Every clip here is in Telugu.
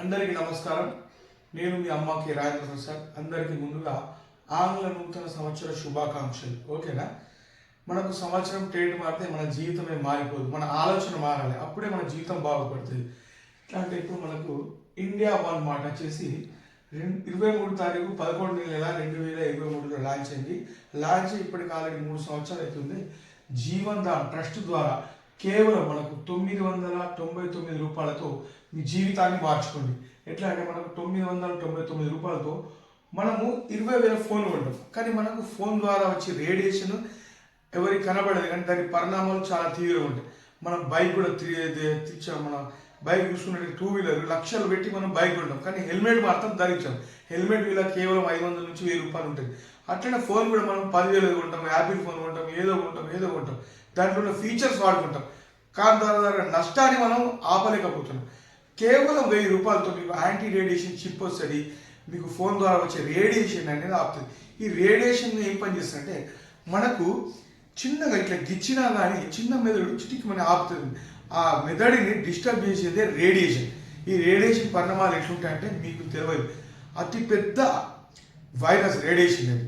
అందరికీ నమస్కారం. నేను మీ అమ్మకి రాజేంద్ర ప్రసాద్. అందరికీ ముందుగా ఆంగ్ల నూతన సంవత్సర శుభాకాంక్షలు. ఓకేనా? మనకు సంవత్సరం ట్రేడ్ మారితే మన జీవితమే మారిపోదు. మన ఆలోచన మారాలి. అప్పుడే మన జీవితం బాగుపడుతుంది. ఇట్లాంటి అంటే ఇప్పుడు మనకు ఇండియా వన్ మాట వచ్చేసి రెండు ఇరవై మూడు తారీఖు పదకొండు నెల రెండు వేల ఇరవై మూడులో లాంచ్ అయింది. లాంచ్ ఇప్పటికి ఆల్రెడీ మూడు సంవత్సరాలు అవుతుంది. జీవన్ దాన్ ట్రస్ట్ ద్వారా కేవలం మనకు తొమ్మిది వందల తొంభై తొమ్మిది రూపాయలతో మీ జీవితాన్ని మార్చుకోండి. ఎట్లా అంటే మనకు తొమ్మిది వందల తొంభై తొమ్మిది రూపాయలతో మనము ఇరవై వేల ఫోన్ కొంటాం కానీ మనకు ఫోన్ ద్వారా వచ్చే రేడియేషన్ ఎవరికి కనబడదు కానీ దాని పరిణామాలు చాలా తీవ్రంగా ఉంటాయి. మనం బైక్ కూడా తెచ్చాం మన బైక్ చూసుకున్నట్టు టూ వీలర్ లక్షలు పెట్టి మనం బైక్ కొంటాం కానీ హెల్మెట్ మాత్రం ధరించాం. హెల్మెట్ విలువ కేవలం ఐదు వందల నుంచి వెయ్యి రూపాయలు ఉంటుంది. అట్లనే ఫోన్ కూడా మనం పదివేలు కొంటాం. యాపిల్ ఫోన్ కొంటాం. ఏదో కొంటాం. ఏదో కొంటాం. దాంట్లో ఉన్న ఫీచర్స్ వాడుకుంటాం. కానీ దాని ద్వారా నష్టాన్ని మనం ఆపలేకపోతున్నాం. కేవలం వెయ్యి రూపాయలతో మీకు యాంటీ రేడియేషన్ చిప్ వస్తుంది మీకు ఫోన్ ద్వారా వచ్చే రేడియేషన్ అనేది ఆపుతుంది. ఈ రేడియేషన్ ఏం పని చేస్తుందంటే మనకు చిన్నగా ఇట్లా గిచ్చినా కానీ చిన్న మెదడు చిటికి మనం ఆపుతుంది. ఆ మెదడిని డిస్టర్బ్ చేసేదే రేడియేషన్. ఈ రేడియేషన్ పరిణామాలు ఎట్లుంటాయంటే మీకు తెలియదు. అతి పెద్ద వైరస్ రేడియేషన్ అది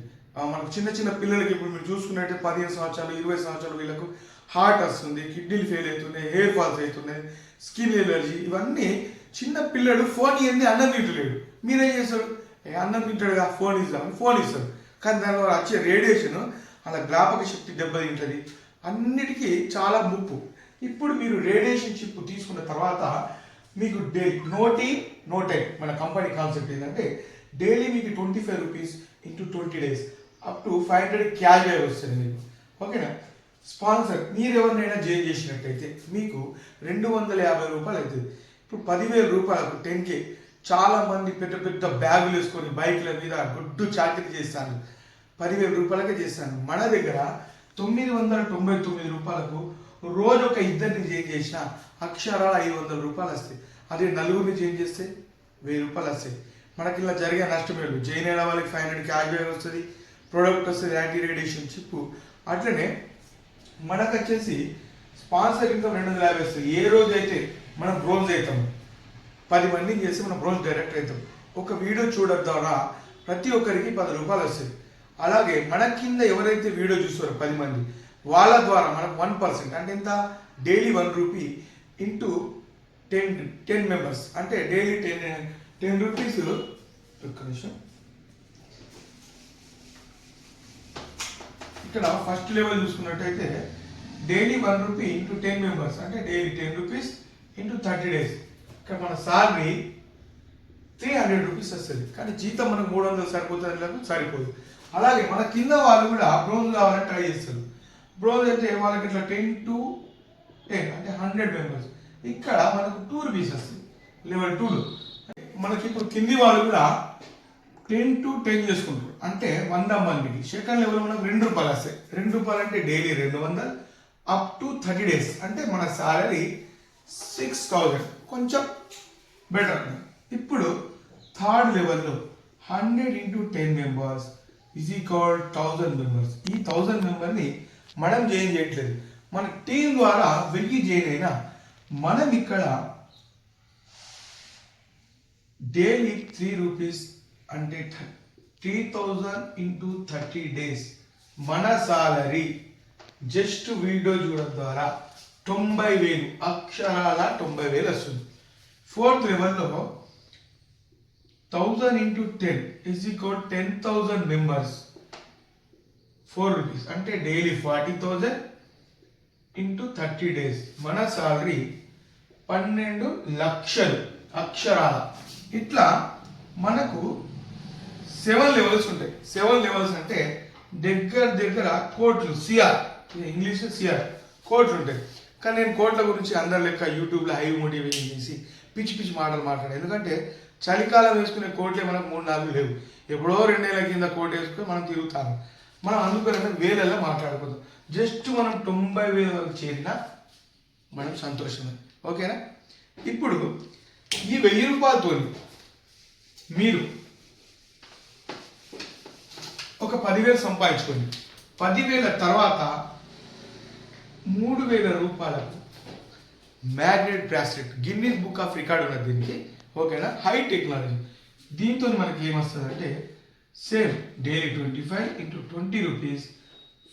మనకు చిన్న చిన్న పిల్లలకి ఇప్పుడు మీరు చూసుకున్నట్టే పదిహేను సంవత్సరాలు ఇరవై సంవత్సరాలు వీళ్ళకు హార్ట్ వస్తుంది కిడ్నీలు ఫెయిల్ అవుతున్నాయి హెయిర్ ఫాల్స్ అవుతున్నాయి స్కిన్ ఎలర్జీ ఇవన్నీ చిన్న పిల్లడు ఫోన్ ఇవన్నీ అన్నం తింటలేడు మీరేం చేస్తారు? "ఏ, అన్నం తింటాడుగా ఫోన్ ఇస్తామని ఫోన్ ఇస్తారు కానీ దానివల్ల వచ్చే రేడియేషన్ అలా జ్ఞాపక శక్తి దెబ్బతింటుంది. అన్నిటికీ చాలా ముప్పు. ఇప్పుడు మీరు రేడియేషన్ చిప్ తీసుకున్న తర్వాత మీకు డే నోటి నోటే మన కంపెనీ కాన్సెప్ట్ ఏంటంటే డైలీ మీకు twenty five rupees into twenty days up to five hundred cash వస్తుంది మీకు. ఓకేనా? స్పాన్సర్ మీరు ఎవరినైనా జాయిన్ చేసినట్టయితే మీకు రెండు వందల యాభై రూపాయలు అవుతుంది. ఇప్పుడు పదివేల రూపాయలకు టెన్ కే చాలా మంది పెద్ద పెద్ద బ్యాగులు వేసుకొని బైక్ల మీద గుడ్డు చాకరీ చేస్తాను. పదివేల రూపాయలకే చేస్తాను. మన దగ్గర తొమ్మిది వందల తొంభై తొమ్మిది రూపాయలకు రోజు ఒక ఇద్దరిని చేంజ్ చేసిన అక్షరాల ఐదు వందల రూపాయలు వస్తాయి. అదే నలుగురిని చేంజ్ చేస్తే వెయ్యి రూపాయలు వస్తాయి. మనకి ఇలా జరిగే నష్టం లేదు జైన్ అయిన వాళ్ళకి ఫైవ్ హండ్రెడ్ క్యాష్ బ్యాక్ వస్తుంది. ప్రోడక్ట్ వస్తుంది యాంటీ రేడియేషన్ చిప్పు. అట్లనే మనకు వచ్చేసి స్పాన్సర్ ఇన్కమ్ రెండు వందల యాభై వస్తుంది. ఏ రోజు అయితే మనం బ్రోన్స్ అవుతాం పది మందిని చేసి మనం బ్రోన్స్ డైరెక్ట్ అవుతాం. ఒక వీడియో చూడడం ద్వారా ప్రతి ఒక్కరికి పది రూపాయలు వస్తుంది అలాగే మన కింద ఎవరైతే వీడియో చూస్తారో పది మంది వాళ్ళ ద్వారా మనకు వన్ పర్సెంట్ అంటే ఎంత? Daily one rupee into ten ten members. అంటే డైలీ టెన్ టెన్ రూపీస్. ఒక్క నిమిషం. ఇక్కడ ఫస్ట్ లెవెల్ చూసుకున్నట్టయితే daily one rupee into ten members అంటే daily ten rupees into thirty days ఇక్కడ మన సాలరీ త్రీ హండ్రెడ్ రూపీస్ వస్తుంది. కానీ జీతం మనకు మూడు వందలు సరిపోతుంది సరిపోదు. అలాగే మన కింద వాళ్ళు కూడా బ్రోజ్ కావాలని ట్రై చేస్తారు. బ్రోజ్ అయితే వాళ్ళకి ఇట్లా టెన్ టు టెన్ అంటే హండ్రెడ్ మెంబర్స్ ఇక్కడ మనకు టూ రూపీస్ వస్తుంది. లెవెల్ టూలో మనకి ఇప్పుడు కింది వాళ్ళు కూడా టెన్ టు టెన్ చేసుకుంటారు. అంటే వంద మందికి. సెకండ్ లెవెల్ మనకు రెండు రూపాయలు వస్తాయి. రెండు రూపాయలు అంటే డైలీ రెండు వందలు అప్ టు థర్టీ డేస్ అంటే మన శాలరీ సిక్స్ థౌజండ్ కొంచెం బెటర్ ఇప్పుడు థర్డ్ లెవెల్లో hundred into ten members is equal thousand members ఈ థౌజండ్ మెంబర్ని మనం జాయిన్ చేయట్లేదు. మన టీం ద్వారా వెయ్యి జాయిన్ అయినా మనం ఇక్కడ డైలీ త్రీ రూపీస్ అంటే three thousand into thirty days మన సాలరీ జస్ట్ వీడియో చూడడం ద్వారా తొంభై వేలు అక్షరాల తొంభై వేలు వస్తుంది. ఫోర్త్ లెవెల్లో thousand into ten is equal ten thousand members four rupees అంటే daily forty thousand into thirty days మన సాలరీ పన్నెండు లక్షలు అక్షరాల. ఇట్లా మనకు సెవెన్ లెవెల్స్ ఉంటాయి. సెవెన్ లెవెల్స్ అంటే దగ్గర దగ్గర కోట్లు సిఆర్ ఇంగ్లీష్ సిఆర్ కోట్లు ఉంటాయి. కానీ నేను కోట్ల గురించి అందరి లెక్క యూట్యూబ్లో హై మోటివేషన్ చేసి పిచ్చి పిచ్చి మాటలు మాట్లాడాను. ఎందుకంటే చలికాలం వేసుకునే కోట్లే మనకు మూడు నాలుగు లేవు. ఎప్పుడో రెండేళ్ళ కింద కోట్ వేసుకుని మనం తిరుగుతాము మనం అందుకనే వేలల్లో మాట్లాడుకుందాం. జస్ట్ మనం తొంభై వేల వరకు చేరినా మనం సంతోషమే. ఓకేనా? ఇప్పుడు ఈ వెయ్యి రూపాయలతో మీరు ఒక పదివేలు సంపాదించుకోండి పదివేల తర్వాత మూడు వేల రూపాయలకు magnet bracelet Guinness book of record ఉన్నది దీనికి. ఓకేనా? High technology. దీంతో మనకి ఏమొస్తుందంటే same daily twenty five into twenty rupees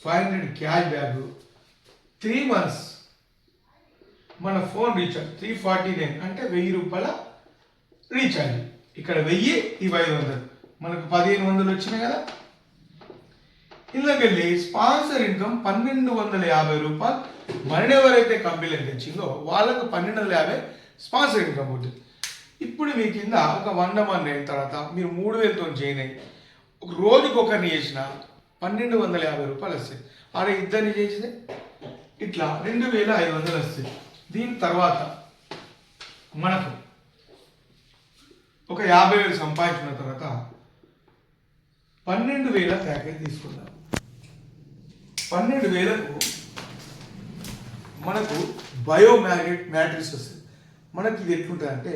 five hundred cash back three months మన phone recharge three forty nine అంటే వెయ్యి రూపాయల రీఛార్జ్ ఇక్కడ వెయ్యి ఇవి ఐదు వందలు. మనకు పదిహేను వందలు వచ్చినాయి కదా? ఇళ్ళకెళ్ళి స్పాన్సర్ ఇన్కమ్ పన్నెండు వందల యాభై రూపాయలు. మరణ ఎవరైతే కంపెనీలకు తెచ్చిందో వాళ్ళకు పన్నెండు వందల యాభై స్పాన్సర్ ఇన్కమ్ ఉంటుంది ఇప్పుడు మీ కింద ఒక వంద మంది అయిన తర్వాత మీరు మూడు వేలతో జాయిన్ అయ్యి ఒక రోజుకి ఒకరిని చేసిన పన్నెండు వందల యాభై రూపాయలు వస్తాయి. ఆడ ఇద్దరిని చేసితే? ఇట్లా రెండు వేల ఐదు వందలు వస్తాయి. దీని తర్వాత మనకు ఒక యాభై వేలు సంపాదించిన తర్వాత పన్నెండు వేల ప్యాకేజ్ తీసుకుందాం. పన్నెండు వేలకు మనకు బయో మ్యాగ్నెట్ మ్యాట్రిక్స్ వస్తుంది. మనకి ఇది ఎట్లుంటుంది అంటే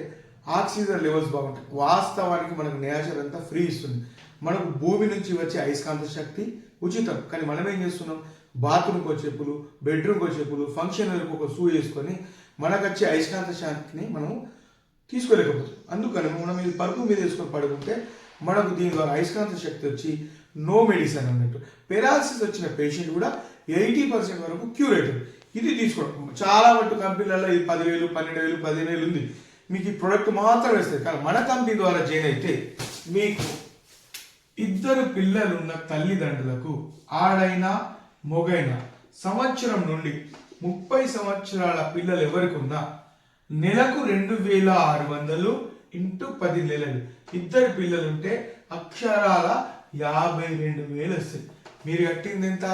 ఆక్సిజన్ లెవెల్స్ బాగుంటాయి. వాస్తవానికి మనకు నేచర్ అంతా ఫ్రీ ఇస్తుంది. మనకు భూమి నుంచి వచ్చే అయస్కాంత శక్తి ఉచితం. కానీ మనం ఏం చేస్తున్నాం? బాత్రూమ్కి వచ్చే చెప్పులు బెడ్రూమ్కి వచ్చే చెప్పులు ఫంక్షన్లకు ఒక షూ వేసుకొని మనకు వచ్చే అయస్కాంత శక్తిని మనం తీసుకోలేకపోతుంది అందుకని మనం ఇది పరుపు మీద వేసుకొని పడుకుంటే మనకు దీని ద్వారా అయస్కాంత శక్తి వచ్చి నో మెడిసిన్ అన్నట్టు. పెరాలసిస్ వచ్చిన పేషెంట్ కూడా ఎయిటీ పర్సెంట్ వరకు క్యూర్ అవుతుంది ఇది తీసుకోవడం. చాలా మట్టు కంపెనీలలో ఇది పదివేలు పన్నెండు వేలు పదిహేను వేలు ఉంది. మీకు ఈ ప్రోడక్ట్ మాత్రం వేస్తుంది కానీ మన కంపెనీ ద్వారా జాయిన్ అయితే మీకు ఇద్దరు పిల్లలున్న తల్లిదండ్రులకు ఆడైనా మొగైనా సంవత్సరం నుండి ముప్పై సంవత్సరాల పిల్లలు ఎవరికి ఉన్నా నెలకు రెండు వేల ఆరు వందలు ఇంటూ పది నెలలు. ఇద్దరు పిల్లలు ఉంటే అక్షరాల యాభై రెండు వేలు వస్తాయి. మీరు కట్టింది ఎంత?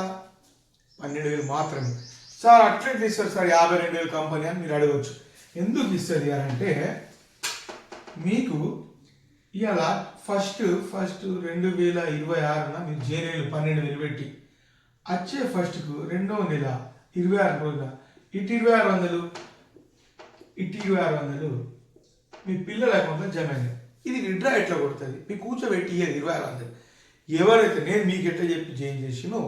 పన్నెండు వేలు మాత్రమే. సార్ అట్లెట్ ఇస్తారు సార్ యాభై రెండు వేలు కంపెనీ అని మీరు అడగవచ్చు ఎందుకు ఇస్తుంది అంటే మీకు ఇవాళ ఫస్ట్ ఫస్ట్ రెండు వేల ఇరవై ఆరున మీరు జేనేలు పన్నెండు వేలు పెట్టి వచ్చే ఫస్ట్కు రెండవ నెల ఇరవై ఆరు రోజుల ఇటు ఇరవై ఆరు వందలు ఇటు ఇరవై ఆరు వందలు మీ పిల్లల అకౌంట్లో జమ అయింది ఇది విడ్రా ఎట్లా కొడుతుంది? మీ కూర్చోబెట్టి ఇయ్యేది ఇరవై ఆరు వందలు ఎవరైతే నేను మీకు ఎట్లా చెప్పి చేంజ్ చేసినో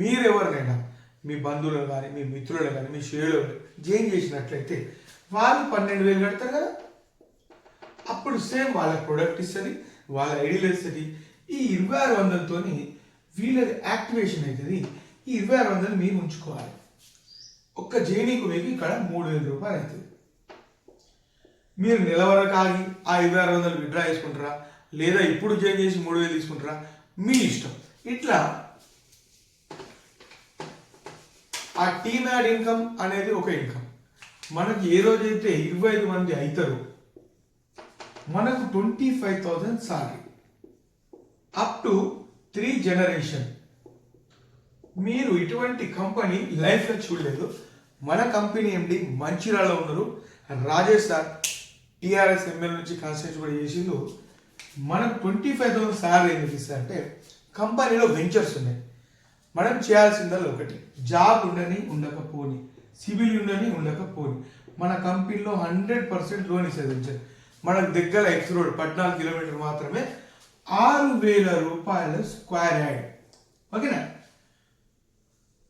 మీరెవరినైనా మీ బంధువులు కానీ మీ మిత్రులు కానీ మీ షేర్లు చేంజ్ చేసినట్లయితే వాళ్ళు పన్నెండు వేలు కడతారు కదా. అప్పుడు సేమ్ వాళ్ళ ప్రొడక్ట్ ఇస్తుంది వాళ్ళ ఐడియలు ఇస్తుంది. ఈ ఇరవై ఆరు వందలతో వీళ్ళది యాక్టివేషన్ అవుతుంది ఈ ఇరవై ఆరు వందలు మీరు ఉంచుకోవాలి. ఒక్క జేనీకు మీకు ఇక్కడ మూడు వేల రూపాయలు అవుతుంది. మీరు నెల వరకు ఆగి ఆ ఇరవై ఆరు వందలు విడ్రా చేసుకుంటారా? లేదా ఇప్పుడు జాయిన్ చేసి మూడు వేలు తీసుకుంటారా? మీ ఇష్టం. ఇట్లా ఆ టీ యాడ్ ఇన్కమ్ అనేది ఒక ఇన్కమ్ మనకి ఏ రోజైతే ఇరవై ఐదు మంది అవుతారో మనకు twenty five thousand salary up to three generation మీరు ఇటువంటి కంపెనీ లైఫ్లో చూడలేదు. మన కంపెనీ ఎండి మంచిర్యాలలో ఉన్నారు. రాజేష్ సార్ టీఆర్ఎస్ ఎమ్మెల్యే నుంచి కాన్స్టిట్యూట్ కూడా చేసిండు. మనం ట్వంటీ ఫైవ్ థౌసండ్ సాలరీ ఎందుకు ఇస్తారు అంటే కంపెనీలో వెంచర్స్ ఉన్నాయి. మనం చేయాల్సిందల్లా ఒకటి జాబ్ ఉండని ఉండకపోని సివిల్ ఉండని ఉండకపోని. మన కంపెనీలో హండ్రెడ్ పర్సెంట్ లోన్ ఇస్తుంది వెంచర్ మనకు దగ్గర ఎక్స్ రోడ్ పద్నాలుగు కిలోమీటర్ మాత్రమే ఆరు వేల రూపాయల స్క్వేర్ యార్డ్ ఓకేనా?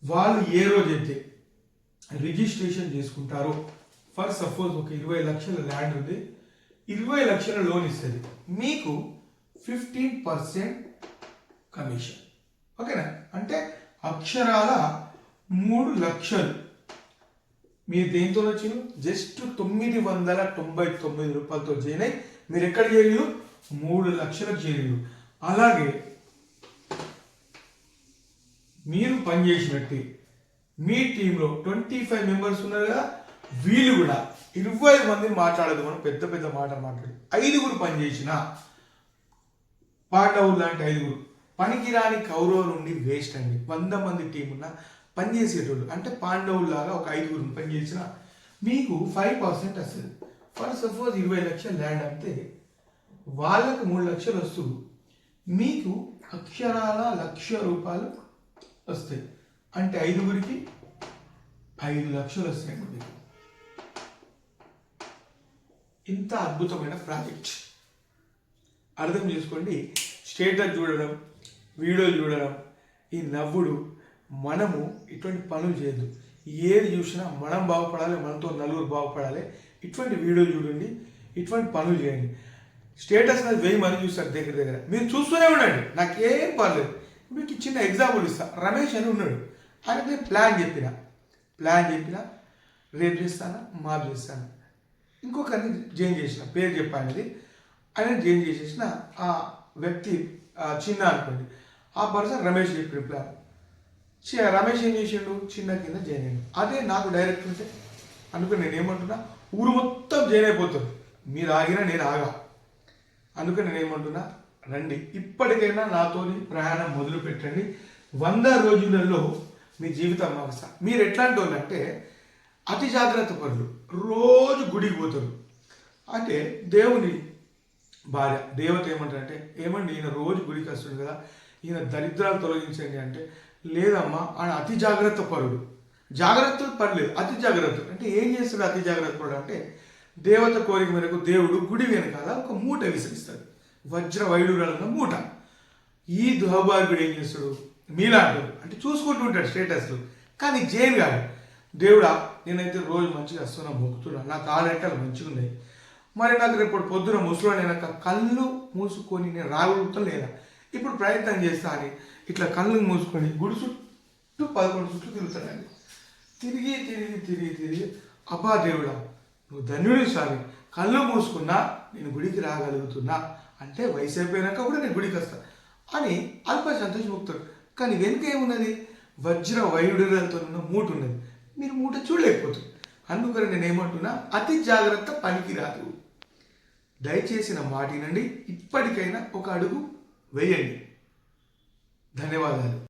వాళ్ళు ఏ రోజైతే రిజిస్ట్రేషన్ చేసుకుంటారో ఫర్ సపోజ్ ఒక ఇరవై లక్షల ల్యాండ్ ఉంది ఇరవై లక్షల లోన్ ఇస్తుంది. మీకు ఫిఫ్టీన్ పర్సెంట్ కమిషన్. ఓకేనా? అంటే అక్షరాల మూడు లక్షలు. మీరు దేంతో వచ్చిన జస్ట్ తొమ్మిది వందల తొంభై తొమ్మిది రూపాయలతో జాయిన్ అయ్యి మీరు ఎక్కడ చేరియు మూడు లక్షలకు చేరియు అలాగే మీరు పనిచేసినట్టు. మీ టీంలో ట్వంటీ ఫైవ్ మెంబర్స్ ఉన్నారు కదా వీళ్ళు కూడా ఇరవై మంది మాట్లాడదు మనం పెద్ద పెద్ద మాట మాట్లాడి ఐదుగురు పనిచేసిన పాండవులు లాంటి ఐదుగురు పనికిరాని కౌరవ నుండి వేస్ట్ అండి. వంద మంది టీం ఉన్న పనిచేసేటోళ్ళు అంటే పాండవుల్లాగా ఒక ఐదుగురు పనిచేసిన మీకు ఫైవ్ పర్సెంట్ వస్తుంది. ఫర్ సపోజ్ ఇరవై లక్షలు ల్యాండ్ అంటే వాళ్ళకు మూడు లక్షలు వస్తుంది మీకు అక్షరాల లక్ష రూపాయలు వస్తాయి. అంటే ఐదుగురికి ఐదు లక్షలు వస్తాయి మీకు ఇంత అద్భుతమైన ప్రాజెక్ట్. అర్థం చేసుకోండి. స్టేటస్ చూడడం వీడియోలు చూడడం ఈ నవ్వుడు మనము ఇటువంటి పనులు చేయొద్దు. ఏది చూసినా మనం బాగుపడాలి మనతో నలుగురు బాగుపడాలి. ఇటువంటి వీడియోలు చూడండి ఇటువంటి పనులు చేయండి. స్టేటస్ అనేది వెయ్యి మంది చూస్తారు దగ్గర దగ్గర. మీరు చూస్తూనే ఉండండి. నాకేం పర్లేదు. మీకు చిన్న ఎగ్జాంపుల్ ఇస్తా. రమేష్ అని ఉన్నాడు. ఆయనకి నేను ప్లాన్ చెప్పిన. ప్లాన్ చెప్పిన రేపు చేస్తానా? మాపు చేస్తాను? ఇంకొకరిని జైన్ చేసిన పేరు చెప్పానది. ఆయన జైన్ చేసేసిన ఆ వ్యక్తి చిన్న అనుకోండి. ఆ పర్సన్ రమేష్ చెప్పిన ప్లాన్ చి- రమేష్ ఏం చేసిండు? చిన్న కింద జాయిన్ అయ్యాడు. అదే నాకు డైరెక్ట్ ఉంటే అందుకని నేను ఏమంటున్నా ఊరు మొత్తం జాయిన్ అయిపోతుంది. మీరు ఆగినా నేను ఆగా. అందుకని నేను ఏమంటున్నా రండి. ఇప్పటికైనా నాతోని ప్రయాణం మొదలు పెట్టండి వంద రోజులలో మీ జీవితం మారుస్తా. మీరు ఎట్లాంటి వాళ్ళు అంటే అతి జాగ్రత్త పనులు. రోజు గుడికి పోతారు. అంటే దేవుని భార్య దేవత ఏమంటారంటే ఏమండి ఈయన రోజు గుడికి వస్తుంది కదా ఈయన దరిద్రాలు తొలగించండి అంటే లేదమ్మా ఆయన అతి జాగ్రత్త పరుడు. జాగ్రత్తలు పర్లేదు అతి జాగ్రత్త అంటే ఏం చేస్తాడు అతి జాగ్రత్త పరుడు అంటే దేవత కోరిక మేరకు దేవుడు గుడి వెనకాల ఒక మూట విసిరిస్తాడు. వజ్ర వైడూరాలున్న మూట. ఈ దౌర్భాగ్యుడు ఏం చేస్తాడు? మీలాంటి అంటే చూసుకుంటూ ఉంటాడు స్టేటస్లు. కానీ జైన్ కాదు. దేవుడా నేనైతే రోజు మంచిగా వస్తున్నా మొక్కుతున్నా. నాకు కాలెంటలు మంచిగా ఉన్నాయి. మరి నాకు రేపు పొద్దున ముసలో నేను కళ్ళు మూసుకొని నేను రాగలుగుతాం లేదా? ఇప్పుడు ప్రయత్నం చేస్తా అని ఇట్లా కళ్ళు మూసుకొని గుడి చుట్టూ పదకొండు చుట్టూ తిరుగుతాడండి తిరిగి తిరిగి తిరిగి తిరిగి అబ్బా దేవుడా నువ్వు ధన్యుడి స్వామి. కళ్ళు మూసుకున్నా నేను గుడికి రాగలుగుతున్నా. అంటే వయసు అయిపోయినాక కూడా నేను గుడికి వస్తా అని అల్ప సంతోషముక్తాడు కానీ వెనుక ఏమున్నది? వజ్ర వైడులతో ఉన్న మూటు ఉన్నది. మీరు మూట చూడలేకపోతుంది అందుకని నేను ఏమంటున్నా అతి జాగ్రత్త పనికిరాదు. దయచేసిన నా నుండి ఇప్పటికైనా ఒక అడుగు వేయండి. ధన్యవాదాలు.